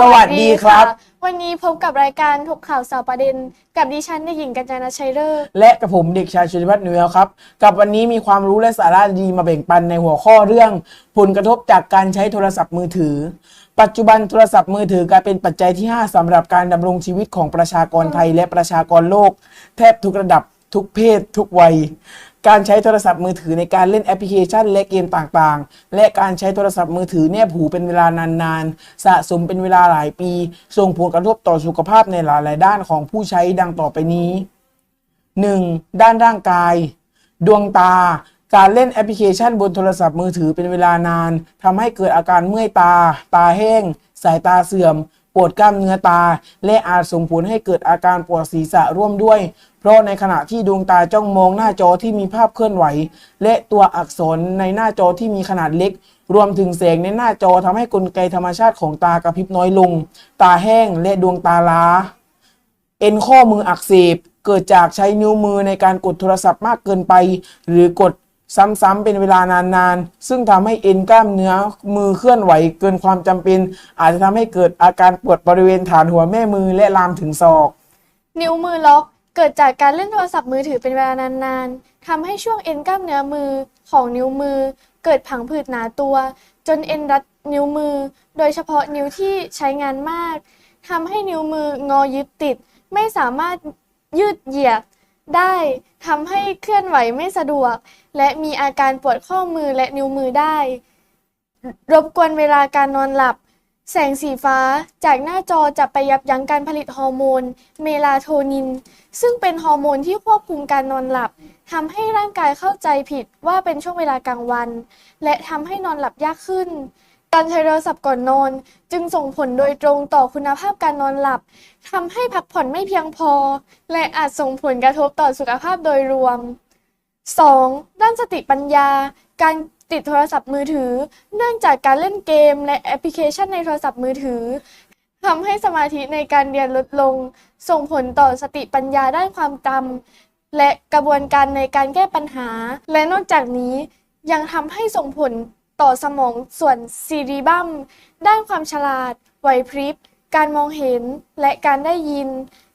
สวัสดีครับะวันนี้พบกับรายการถกข่าวสาวประเด็น กับดิฉันเด็กหญิงกัญญาณชัยเลิศและกับผมเด็กชายชุติพัฒน์หนุยครับ กับวันนี้มีความรู้และสาระดีมาแบ่งปันในหัวข้อเรื่อง ผลกระทบจากการใช้โทรศัพท์มือถือ ปัจจุบันโทรศัพท์มือถือกลายเป็นปัจจัยที่ 5สำหรับการดำรงชีวิตของประชากรไทยและประชากรโลก แทบทุกระดับทุกเพศ ทุกวัย การใช้โทรศัพท์มือถือในการเล่นแอปพลิเคชันและเกมต่างๆ และการใช้โทรศัพท์มือถือแนบหูเป็นเวลานานๆ สะสมเป็นเวลาหลายปี ส่งผลกระทบต่อสุขภาพในหลายๆ ด้านของผู้ใช้ดังต่อไปนี้ 1. ด้านร่างกาย ดวงตา การเล่นแอปพลิเคชันบนโทรศัพท์มือถือเป็นเวลานานทำให้เกิดอาการเมื่อยตา ตาแห้ง สายตาเสื่อม ปวดกล้ามเนื้อตา และอาจส่งผลให้เกิดอาการปวดศีรษะร่วมด้วย เพราะในขณะที่ดวงตาจ้องมองหน้าจอที่มีภาพเคลื่อนไหว และตัวอักษรในหน้าจอที่มีขนาดเล็ก รวมถึงแสงในหน้าจอทำให้กลไกธรรมชาติของตากระพริบน้อยลง ตาแห้งและดวงตาล้า เอ็นข้อมืออักเสบเกิดจากใช้นิ้วมือในการกดโทรศัพท์มากเกินไป หรือกด ซ้ำๆเป็นเวลานานๆ ซึ่งทำให้เอ็นกล้ามเนื้อมือเคลื่อนไหวเกินความจำเป็น อาจจะทำให้เกิดอาการปวดบริเวณฐานหัวแม่มือและลามถึงศอก นิ้วมือล็อกเกิดจากการเล่นโทรศัพท์มือถือเป็นเวลานานๆทำให้ช่วงเอ็นกล้ามเนื้อมือของนิ้วมือ เกิดผังผืดหนาตัว จนเอ็นรัดนิ้วมือ โดยเฉพาะนิ้วที่ใช้งานมากทำให้นิ้วมืองอยึดติด ไม่สามารถยืดเหยียด ได้ทำให้เคลื่อนไหวไม่สะดวก และมีอาการปวดข้อมือและนิ้วมือได้ รบกวนเวลาการนอนหลับ แสงสีฟ้าจากหน้าจอจะไปยับยั้งการผลิตฮอร์โมน เมลาโทนิน ซึ่งเป็นฮอร์โมนที่ควบคุมการนอนหลับทำให้ร่างกายเข้าใจผิดว่าเป็นช่วงเวลากลางวัน และทำให้นอนหลับยากขึ้น การใช้โทรศัพท์ก่อนนอน จึงส่งผลโดยตรงต่อคุณภาพการนอนหลับทำให้พักผ่อนไม่เพียงพอ และอาจส่งผลกระทบต่อสุขภาพโดยรวม 2. ด้านสติปัญญา การติดโทรศัพท์มือถือ เนื่องจากการเล่นเกมและแอปพลิเคชันในโทรศัพท์มือถือทำให้สมาธิในการเรียนลดลง ส่งผลต่อสติปัญญาด้านความจำและกระบวนการในการแก้ปัญหา และนอกจากนี้ยังทำให้ส่งผล ต่อสมองส่วนซีรีบัมด้านความฉลาด ไหวพริบ การมองเห็นและการได้ยิน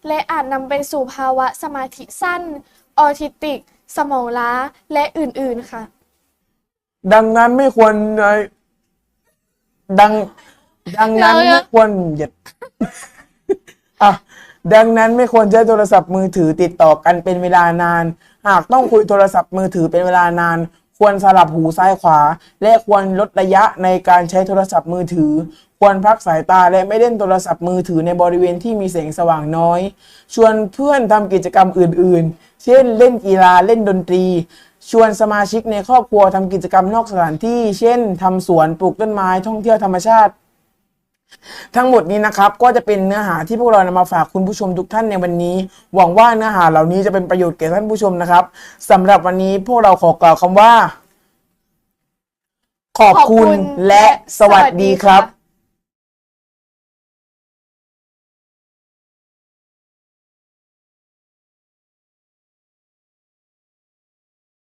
และอาจนำไปสู่ภาวะสมาธิสั้น ออทิติก สมองล้าและอื่นๆค่ะ ดังนั้นไม่ควรเอ่อดัง ดังนั้นไม่ควรเหยียดอะดังนั้นไม่ควรใช้โทรศัพท์มือถือติดต่อกันเป็นเวลานาน หากต้องคุยโทรศัพท์มือถือเป็นเวลานาน ควรสลับหูซ้ายขวา และควรลดระยะในการใช้โทรศัพท์มือถือ ควรพักสายตาและไม่เล่นโทรศัพท์มือถือในบริเวณที่มีแสงสว่างน้อย ชวนเพื่อนทำกิจกรรมอื่น ๆ เช่น เล่นกีฬาเล่นดนตรี ชวนสมาชิกในครอบครัวทำกิจกรรมนอกสถานที่ เช่นทำสวนปลูกต้นไม้ท่องเที่ยวธรรมชาติ ทั้งหมดนี้นะครับก็จะเป็นเนื้อหาที่พวกเรานำมาฝากคุณผู้ชมทุกท่านในวันนี้ หวังว่าเนื้อหาเหล่านี้จะเป็นประโยชน์แก่ท่านผู้ชมนะครับสำหรับวันนี้พวกเราขอกล่าวคำว่า ขอบคุณและสวัสดีครับ